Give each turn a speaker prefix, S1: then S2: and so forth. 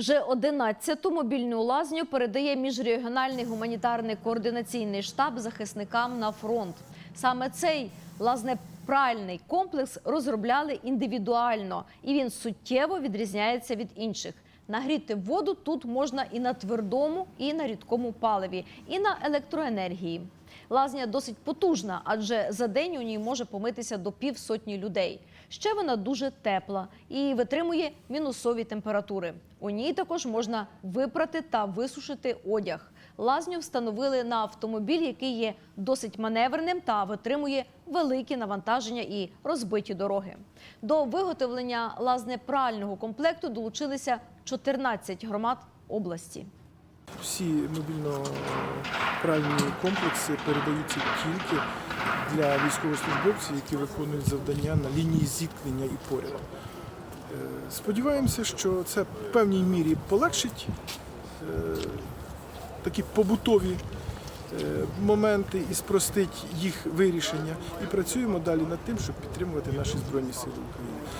S1: Вже 11-ту мобільну лазню передає міжрегіональний гуманітарний координаційний штаб захисникам на фронт. Саме цей лазнепральний комплекс розробляли індивідуально, і він суттєво відрізняється від інших. Нагріти воду тут можна і на твердому, і на рідкому паливі, і на електроенергії. Лазня досить потужна, адже за день у ній може помитися до півсотні людей. Ще вона дуже тепла і витримує мінусові температури. У ній також можна випрати та висушити одяг. Лазню встановили на автомобіль, який є досить маневреним та витримує великі навантаження і розбиті дороги. До виготовлення лазнепрального комплекту долучилися 14 громад області.
S2: Всі мобільно-пральні комплекси передаються тільки для військовослужбовців, які виконують завдання на лінії зіткнення і поряд. Е, Сподіваємося, що це в певній мірі полегшить е, такі побутові е, моменти і спростить їх вирішення. І працюємо далі над тим, щоб підтримувати наші Збройні Сили України.